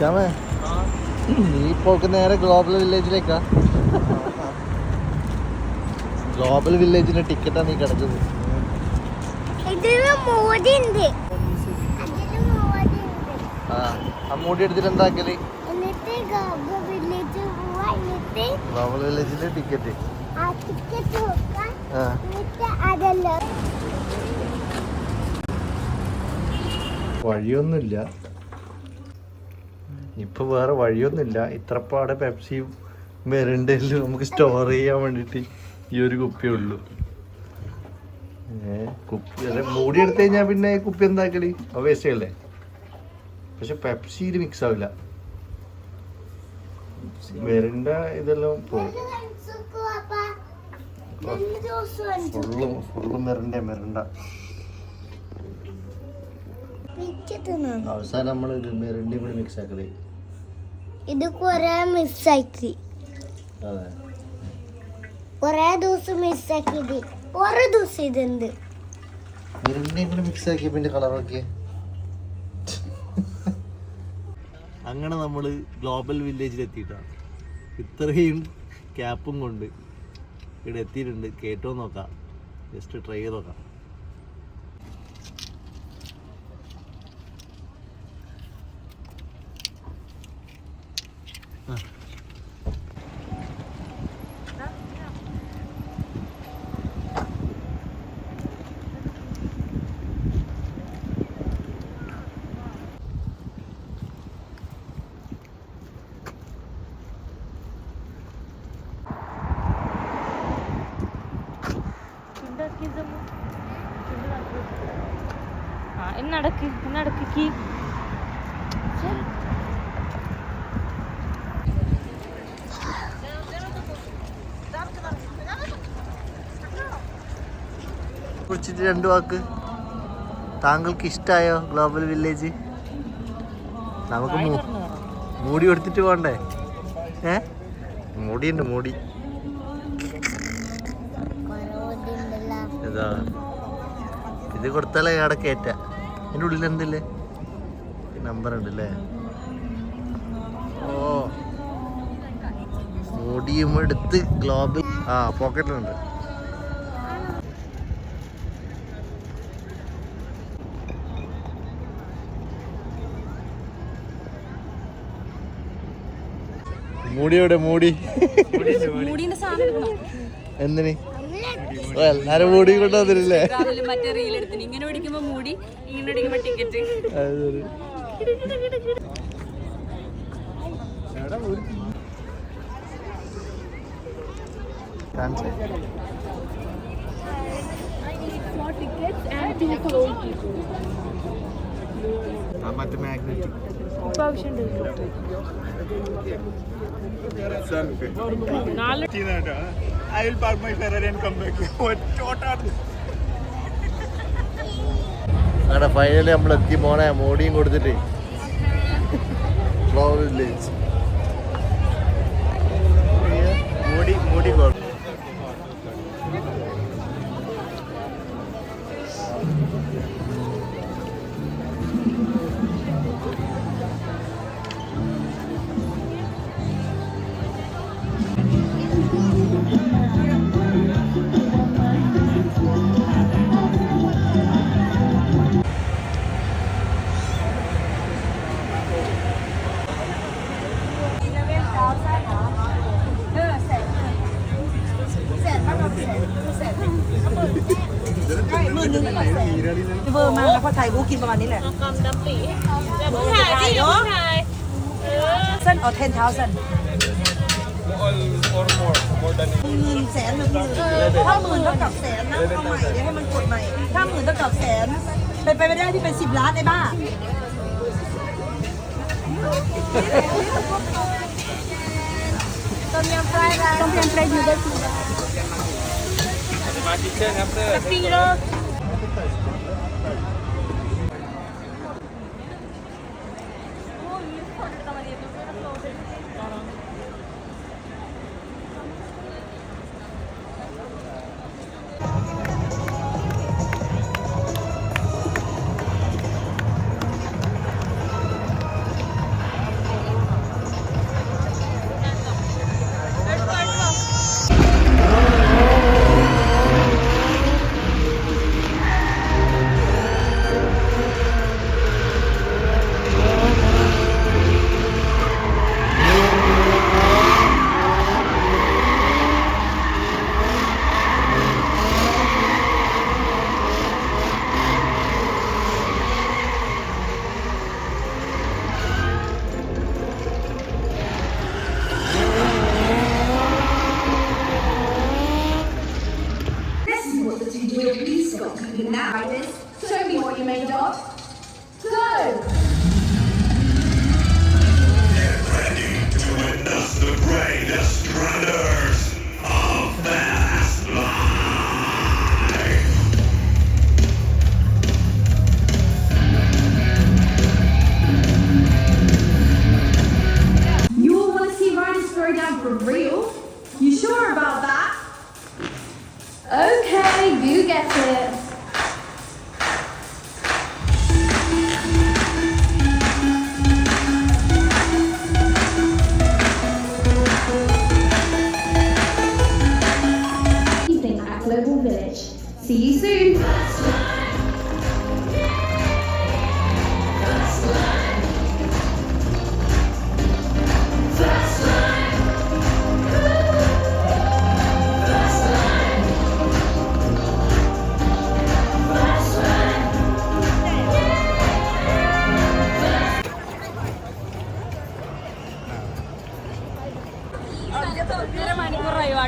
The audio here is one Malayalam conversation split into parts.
ശ്യാമേ നീ പോക്ക് നേരെ ഗ്ലോബൽ വില്ലേജിലേക്കാ ഗ്ലോബൽ വില്ലേജിന്റെ ടിക്കറ്റാ നീ കിടക്കുന്നത്. ആ മൂടി എടുത്തിട്ട് എന്താക്കൽ ഗ്ലോബൽ വില്ലേജിന്റെ ടിക്കറ്റ് ആ ടിക്കറ്റ് നോക്കാം. ആ. എന്നിട്ട് അതെല്ലാം വഴിയൊന്നുമില്ല. ഇപ്പൊ വേറെ വഴിയൊന്നുമില്ല. ഇത്രപ്പാടെ പെപ്സിയും മെറിൻഡയിലും നമുക്ക് സ്റ്റോർ ചെയ്യാൻ വേണ്ടിയിട്ട് ഈ ഒരു കുപ്പിയേ ഉള്ളൂ. ഏ കുപ്പി അല്ലെ മൂടി എടുത്തു കഴിഞ്ഞാൽ പിന്നെ ഈ കുപ്പി എന്താക്കൽ? വേസ്റ്റ് അല്ലേ പക്ഷെ പെപ്സിയിൽ മിക്സ് ആവില്ല. മെറിൻഡ ഇതെല്ലാം പോകും ഫുള്ളും ഫുള്ളും മെറിൻഡ മെറിൻഡ. അവസാനം നമ്മൾ മെറിന്റെ കൂടി മിക്സ് ആക്കൽ. ഇത് കൊറേ മിസ്സാക്കി. കുറെ ദിവസം മിസ്സാക്കിയത്. കുറെ ദിവസം ഇതുണ്ട്. മിക്സ് ആക്കി പിന്നെ അങ്ങനെ നമ്മൾ ഗ്ലോബൽ വില്ലേജിൽ എത്തിയിട്ടാണ്. ഇത്രയും ക്യാപ്പും കൊണ്ട് ഇവിടെ എത്തിയിട്ടുണ്ട്. കേട്ടോ നോക്കാം. ജസ്റ്റ് ട്രൈ ചെയ്ത് നോക്കാം. ആ എന്നടക്ക് എന്നടക്ക് കീ കുറിച്ചിട്ട് രണ്ട് വാക്ക്. താങ്കൾക്ക് ഇഷ്ടമായോ ഗ്ലോബൽ വില്ലേജ്? നമുക്ക് മൂടി കൊടുത്തിട്ട് പോണ്ടേ? ഏ? മൂടിയുണ്ട് മൂടി. ഇതാ ഇത് കൊടുത്താലേ അവിടെ കയറ്റ അതിന്റെ ഉള്ളിൽ എന്തില്ലേ? നമ്പർ ഉണ്ട് അല്ലേ ഓ. മുടിയും എടുത്ത് ഗ്ലോബ് ആ പോക്കറ്റിലുണ്ട് മൂടിയോടെ മൂടി എവിടെ? മൂടി. എന്തിന്? എല്ലാരും മൂടി കൊണ്ടുവന്നില്ലേ രാവിലെ മറ്റേ റീൽ എടുത്തിന്. ഇങ്ങനെ ഓടിക്കുമ്പോ മൂടി ഇങ്ങനെ ഓടിക്കുമ്പോ ടിക്കറ്റ് മറ്റേ മാഗ്നറ്റ് നാല് I will park my Ferrari and come back. What? What are അങ്ങനെ ഫൈനലി നമ്മൾ എത്തി പോണേ മോടിയും കൊടുത്തിട്ട് വില്ലേജ് മോടി മോടി God เบอร์มาแล้วพอถ่ายรูปกินประมาณนี้แหละกำดำปีแต่ผู้ชายที่ผู้ชายเส้นเอาเทนเท้าเส้น all or more? More than หมื่นแสนหนึ่งหมื่นถ้าหมื่นเท่ากับแสนนะเอาใหม่เดี๋ยวให้มันกดใหม่ ถ้าหมื่นเท่ากับแสน เป็นไปไม่ได้ที่เป็นสิบล้านไอ้บ้าต้มยำปลาต้มยำปลาอยู่ได้สิดเช่นครับเตอร์สปีโร これたまに Riders, show me what you're made of. Go! Get ready to witness the greatest runners of fast life! You all want to see Riders throw down for real? You sure about that? Okay, you get it.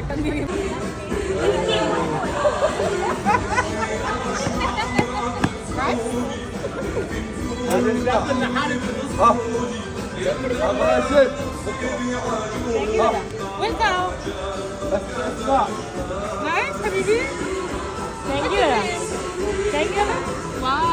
वाटून Thank you. Thank you. Wow.